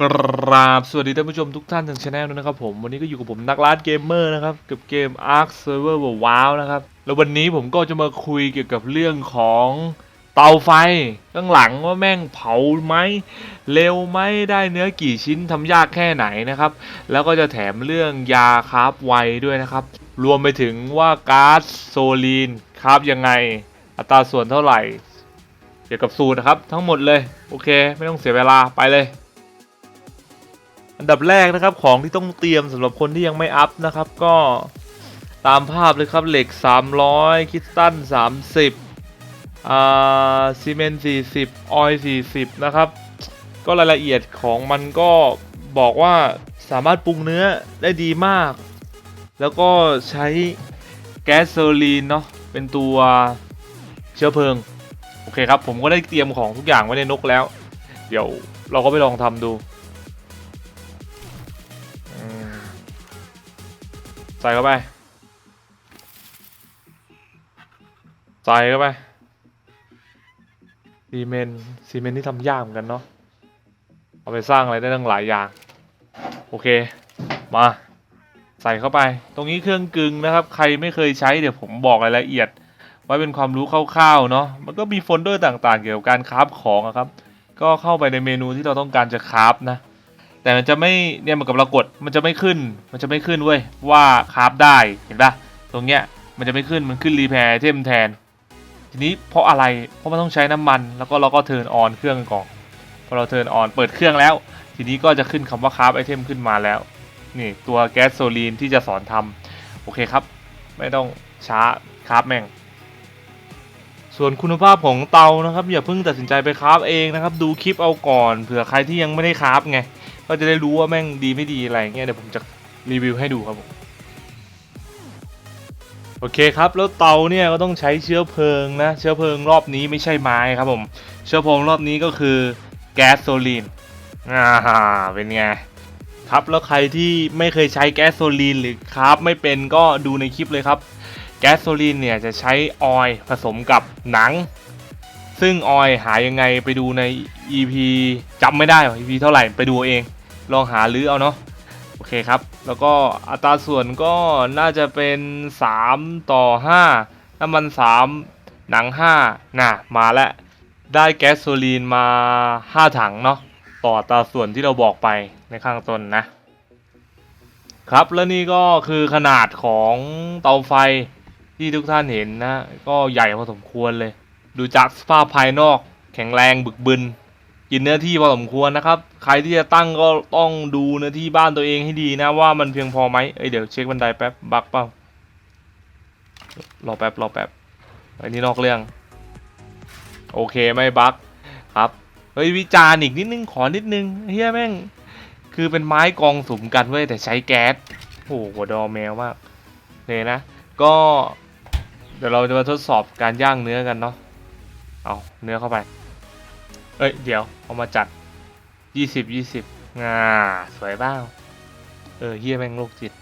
กราบสวัสดีท่านผู้ชมทุกท่านทางช anel ด้วยนะครับผมวันนี้ก็อยู่กับผมนักล่าเกมเมอร์นะครับกับเกม Ark Server Wow นะครับแล้ววันนี้ผมก็จะมาคุยเกี่ยวกับเรื่องของเตาไฟข้างหลังว่าแม่งเผาไหมเร็วไหมได้เนื้อกี่ชิ้นทำยากแค่ไหนนะครับ แล้วก็จะแถมเรื่องยาคราฟไวด้วยนะครับ รวมไปถึงว่าก๊าซโซลีนคราฟยังไงอัตราส่วนเท่าไหร่ เกี่ยวกับสูตรนะครับ ทั้งหมดเลยโอเค ไม่ต้องเสียเวลาไปเลย อันดับแรกนะครับของที่ต้องเตรียมสำหรับคนที่ยังไม่อัพนะครับ ก็ตามภาพเลยครับเหล็ก 300คริสตัล30อ่าซีเมนต์40 ออยล์40 นะครับ ก็รายละเอียดของมันก็บอกว่าสามารถปรุงเนื้อได้ดีมาก แล้วก็ใช้แก๊สโซลีนเนาะเป็นตัวเชื้อเพลิง โอเคครับ ผมก็ได้เตรียมของทุกอย่างไว้ในนกแล้ว เดี๋ยวเราก็ไปลองทำดู ใส่เข้าไป ใส่เข้าไป ซีเมนซีเมนที่ทำยากเหมือนกันเนาะ เอาไปสร้างอะไรได้ตั้งหลายอย่าง โอเค มา ใส่เข้าไป ตรงนี้เครื่องกึงนะครับ ใครไม่เคยใช้เดี๋ยวผมบอกรายละเอียด ไว้เป็นความรู้คร่าวๆเนาะ มันก็มีโฟลเดอร์ต่างๆ เกี่ยวกับการคราฟของครับ ก็เข้าไปในเมนูที่เราต้องการจะคราฟนะ แต่มันจะไม่เนี่ยเหมือนกับเรากดมันจะไม่ขึ้น มันจะไม่ขึ้นเว้ยว่าคราฟได้เห็นปะตรงเนี้ยมันจะไม่ขึ้นมันขึ้นรีแพร์เทมแทน ทีนี้เพราะอะไรเพราะมันต้องใช้น้ำมัน แล้วก็เราก็เทิร์นออนเครื่องก่อนพอเราเทิร์นออนเปิดเครื่องแล้ว ทีนี้ก็จะขึ้นคำว่าคราฟไอเทมขึ้นมาแล้วนี่ตัวแก๊สโซลีนที่จะสอนทำโอเคครับ ไม่ต้องช้าคราฟแม่งส่วนคุณภาพของเตานะครับอย่าเพิ่งตัดสินใจไปคราฟเองนะครับ ดูคลิปเอาก่อนเผื่อใครที่ยังไม่ได้คราฟไง ก็จะได้รู้ว่าแม่งดีไม่ดีอะไรเงี้ยเดี๋ยวผมจะรีวิวให้ดูครับผมโอเคครับแล้วเตาเนี่ยก็ต้องใช้เชื้อเพลิงนะเชื้อเพลิงรอบนี้ไม่ใช่ไม้ครับผม เชื้อเพลิงรอบนี้ก็คือแก๊สโซลีนอ่าเป็นไงครับแล้วใครที่ไม่เคยใช้แก๊สโซลีนหรือคราฟไม่เป็นก็ดูในคลิปเลยครับ แก๊สโซลีนเนี่ยจะใช้ออยล์ผสมกับหนัง ซึ่งออยหายังไงไปดูใน EP จำไม่ได้ EP เท่าไหร่ไปดูเอง ลองหาหรือเอาเนาะโอเคครับ แล้วก็อัตราส่วนก็น่าจะเป็น 3 ต่อ 5 น้ำมัน 3 หนัง 5 น่ะ มาแล้ว ได้แก๊สโซลีนมา 5 ถังเนาะต่ออัตราส่วนที่เราบอกไปในข้างต้นนะ ครับแล้วนี่ก็คือขนาดของเตาไฟที่ทุกท่านเห็นนะ ก็ใหญ่พอสมควรเลย ดูจากสภาพภายนอกแข็งแรงบึกบึน กินเนื้อที่พอสมควรนะครับ ใครที่จะตั้งก็ต้องดูเนื้อที่บ้านตัวเองให้ดีนะว่ามันเพียงพอไหมเอ้ยเดี๋ยวเช็คบันไดแป๊บบักเปล่ารอแป๊บรอแป๊บอันนี้นอกเรื่อง โอเคไม่บักครับเฮ้ยวิจารณ์อีกนิดนึงขอนิดนึงเฮียแม่ง คือเป็นไม้กองสุมกันเว้ยแต่ใช้แก๊สโอ้โหหัวดอแมวมากเลยนะ ก็ เดี๋ยวเราจะมาทดสอบการย่างเนื้อกันเนาะ เอาเนื้อเข้าไป เอ้ย เดี๋ยว เอามาจัดยี่สิบยี่สิบงาสวยบ้างเออเฮียแม่งโรคจิต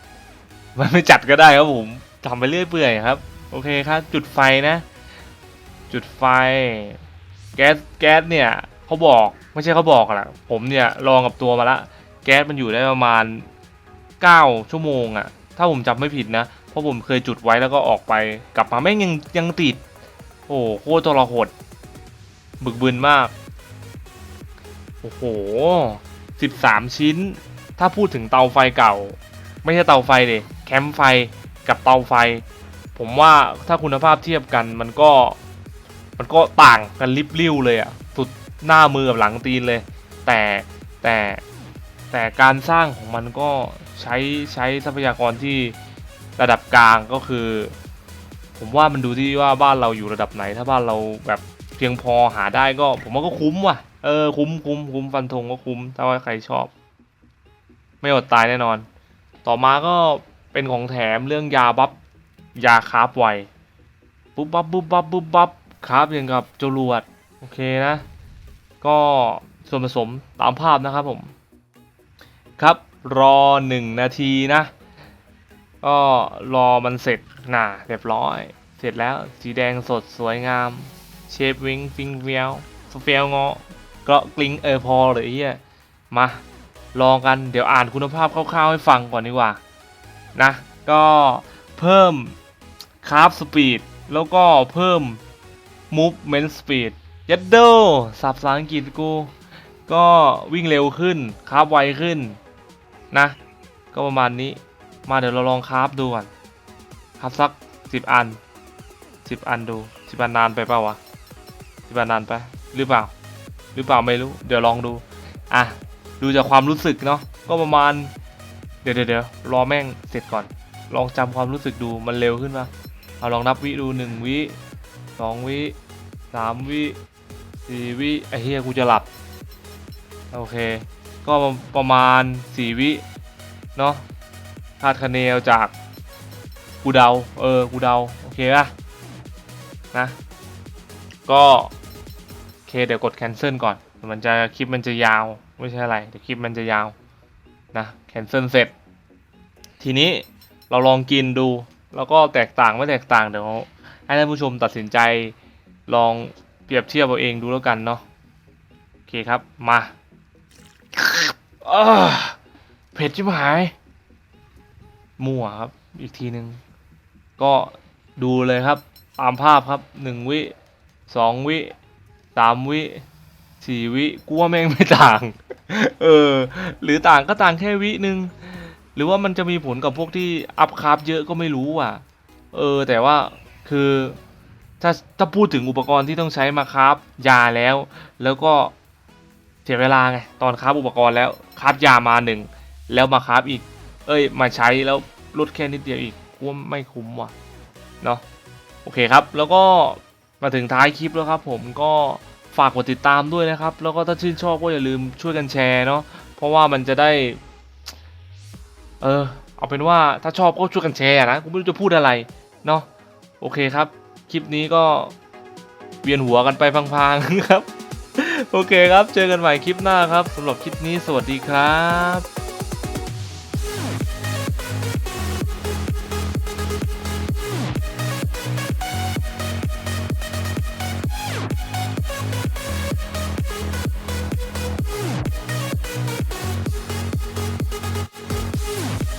มันไม่จัดก็ได้ครับผมทำไปเรื่อยเปื่อยครับ โอเคครับ จุดไฟนะ จุดไฟ แก๊สแก๊สเนี่ยเขาบอกไม่ใช่เขาบอกอะผมเนี่ยลองกับตัวมาละ แก๊สมันอยู่ได้ประมาณ 9 ชั่วโมงอะถ้าผมจำไม่ผิดนะ เพราะผมเคยจุดไว้แล้วก็ออกไป กลับมาแม่งยังยังติด โอ้โหโคตรทรหด บึกบึนมาก โอ้โห13ชิ้น ถ้าพูดถึงเตาไฟเก่า ไม่ใช่เตาไฟเลยแคมป์ไฟกับเตาไฟ ผมว่าถ้าคุณภาพเทียบกันมันก็ มันก็ต่างกันลิบลิ่วเลยอะสุดหน้ามือกับหลังตีนเลย แต่แต่แต่การสร้างของมันก็ใช้ใช้ทรัพยากรที่ระดับกลางก็คือ ผมว่ามันดูที่ว่าบ้านเราอยู่ระดับไหน ถ้าบ้านเราแบบ พียงพอหาได้ก็ ผมว่าก็คุ้มว่ะ เออคุ้มคุ้มคุ้มฟันธงก็คุ้ม ถ้าว่าใครชอบ ไม่อดตายแน่นอน ต่อมาก็เป็นของแถมเรื่องยาบัฟยาคราฟไวปุ๊บบับปุ๊บบับปุ๊บบับคราฟอย่างกับจรวดโอเคนะ ก็ส่วนผสมตามภาพนะครับผม ครับรอหนึ่งนาทีนะ ก็รอมันเสร็จน่ะเรียบร้อย เสร็จแล้วสีแดงสดสวยงาม เชฟวิงฟิงเฟียวเฟียวงอเกราะกลิงเออพอเลยไอ้เฮียมาลองกันเดี๋ยวอ่านคุณภาพคร่าวๆให้ฟังก่อนดีกว่านะก็เพิ่มคราฟสปีดแล้วก็เพิ่ม movement speed ยัดโดสับภาษาอังกฤษกู ก็วิ่งเร็วขึ้นคราฟไวขึ้นนะ ก็ประมาณนี้มาเดี๋ยวเราลองคราฟดูก่อนคราฟสักสิบอันสิบอันดูสิบอันนานไปเปล่าวะ สิบอันานไปหรือเปล่า หรือเปล่าไม่รู้ เดี๋ยวลองดู อะ ดูจากความรู้สึกเนาะก็ประมาณ เดี๋ยวเดี๋ยวเดี๋ยวรอแม่งเสร็จก่อน ลองจำความรู้สึกดูมันเร็วขึ้นปะเอาลองนับวิดูหนึ่งวิสองวิสามวิสี่วิไอ้เฮียกูจะหลับ โอเค ก็ประมาณสี่วิเนาะคาดคะเนเอาจากกูเดา เออ กูเดา โอเคป่ะ นะ ก็ เคเดี๋ยวกด cancel ก่อน มันจะคลิปมันจะยาวไม่ใช่อะไรเดี๋ยวคลิปมันจะยาวนะ cancel เสร็จ ทีนี้เราลองกินดู แล้วก็แตกต่างไม่แตกต่างเดี๋ยวให้ท่านผู้ชมตัดสินใจลองเปรียบเทียบเอาเองดูแล้วกันเนาะโอเคครับมาอ้าเผ็ดชิบหายมั่วครับอีกทีหนึ่งก็ดูเลยครับตามภาพครับหนึ่งวิสองวิ สามวิสี่วิกูว่าแม่งไม่ต่าง เออ หรือต่างก็ต่างแค่วิหนึ่งหรือว่ามันจะมีผลกับพวกที่อัพคราฟเยอะก็ไม่รู้อะ เออ แต่ว่าคือถ้าถ้าพูดถึงอุปกรณ์ที่ต้องใช้มาคราฟยาแล้ว แล้วก็เสียเวลาไงตอนคราฟอุปกรณ์แล้วคราฟยามาหนึ่งแล้วมาคราฟอีก เอ้ย มาใช้แล้วลดแค่นิดเดียวอีกกูว่าไม่คุ้มว่ะเนาะโอเคครับ แล้วก็ มาถึงท้ายคลิปแล้วครับผมก็ฝากกดติดตามด้วยนะครับ แล้วก็ถ้าชื่นชอบก็อย่าลืมช่วยกันแชร์เนาะเพราะว่ามันจะได้ เออ เอาเป็นว่าถ้าชอบก็ช่วยกันแชร์นะกูไม่รู้จะพูดอะไรเนาะโอเคครับ คลิปนี้ก็เวียนหัวกันไปพังๆครับ โอเคครับ เจอกันใหม่คลิปหน้าครับสำหรับคลิปนี้สวัสดีครับ